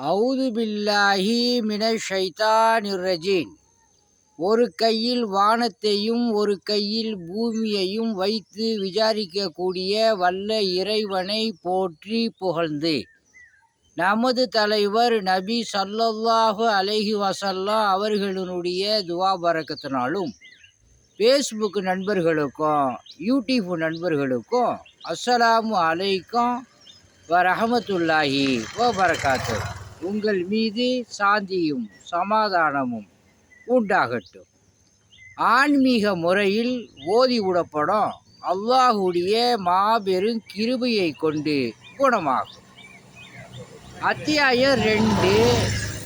அவுது பில்லாஹி மின ஷைத்தானிர் ஒரு கையில் வானத்தையும் ஒரு கையில் பூமியையும் வைத்து விசாரிக்கக்கூடிய வல்ல இறைவனை போற்றி புகழ்ந்து நமது தலைவர் நபி சல்லல்லாஹு அலைஹி வசல்லா அவர்களினுடைய துவா பறக்கத்தினாலும் ஃபேஸ்புக் நண்பர்களுக்கும் யூடியூப் நண்பர்களுக்கும் அஸ்ஸலாமு அலைக்கும் வ ரஹமத்துல்லாஹி வ பரக்காத்து உங்கள் மீது சாந்தியும் சமாதானமும் உண்டாகட்டும். ஆன்மீக முறையில் ஓதி விடப்படும் அல்லாஹுடைய மாபெரும் கிருபையை கொண்டு குணமாகும். அத்தியாயம் ரெண்டு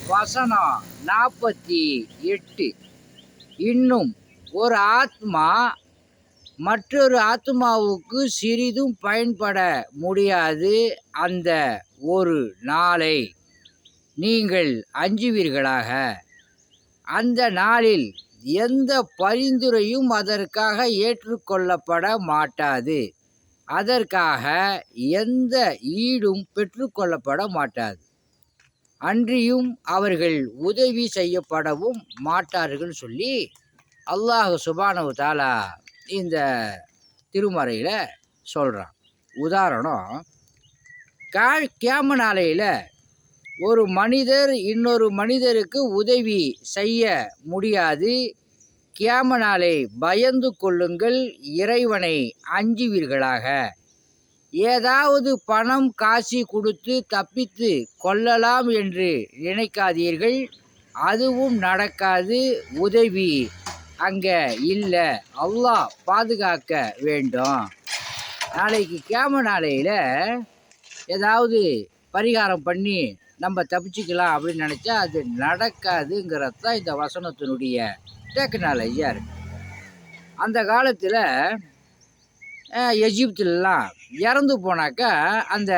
வசனம் நாற்பத்தி எட்டு. இன்னும் ஒரு ஆத்மா மற்றொரு ஆத்மாவுக்கு சிறிதும் பயன்பட முடியாது அந்த ஒரு நாளை. நீங்கள் அஞ்சுவீர்களாக. அந்த நாளில் எந்த பரிந்துரையும் அதற்காக ஏற்றுக்கொள்ளப்பட மாட்டாது. அதற்காக எந்த ஈடும் பெற்றுக்கொள்ளப்பட மாட்டாது. அன்றியும் அவர்கள் உதவி செய்யப்படவும் மாட்டார்கள் சொல்லி அல்லாஹ் சுபானவு தாலா இந்த திருமறையில் சொல்கிறான் உதாரணம் கா கேம நாளையில் ஒரு மனிதர் இன்னொரு மனிதருக்கு உதவி செய்ய முடியாது. கியாமனாலே நாளை பயந்து கொள்ளுங்கள் இறைவனை அஞ்சுவீர்களாக. ஏதாவது பணம் காசி கொடுத்து தப்பித்து கொள்ளலாம் என்று நினைக்காதீர்கள். அதுவும் நடக்காது உதவி அங்கே இல்லை. அல்லாஹ் பாதுகாக்க வேண்டும். நாளைக்கு கேம நாளையில் ஏதாவது பரிகாரம் பண்ணி நம்ம தப்பிச்சுக்கலாம் அப்படின்னு நினச்சா அது நடக்காதுங்கிறது தான் இந்த வசனத்தினுடைய டெக்னாலஜியாக இருக்குது அந்த காலத்தில் எஜிப்துலலாம் இறந்து போனாக்கா அந்த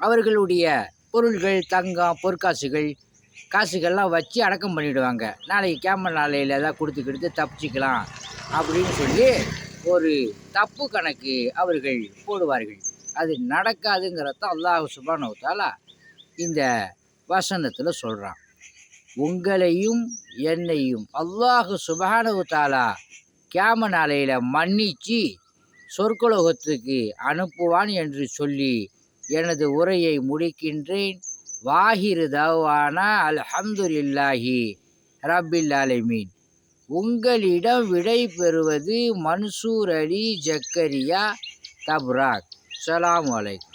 அவர்களுடைய பொருள்கள் தங்கம் பொற்காசுகள் காசுகள்லாம் வச்சு அடக்கம் பண்ணிவிடுவாங்க நாளைக்கு கேமரா நாளையில் ஏதாவது கொடுத்து கொடுத்து தப்பிச்சுக்கலாம் அப்படின்னு சொல்லி ஒரு தப்பு கணக்கு அவர்கள் போடுவார்கள். அது நடக்காதுங்கிறத அல்லாஹ் சுபானவத்தாலா இந்த வசனத்தில் சொல்கிறான் உங்களையும் என்னையும் அல்லாஹு சுபஹானவு தாலா கேம நாளையில் மன்னிச்சு சொற்கலோகத்துக்கு அனுப்புவான் என்று சொல்லி எனது உரையை முடிக்கின்றேன். வாஹிரு தவானா அல்ஹம்துல்லாஹி ரபில் அலமீன் உங்களிடம் விடை பெறுவது மன்சூர் அலி ஜக்கரியா தப்ராக். சலாம் அலைக்கும்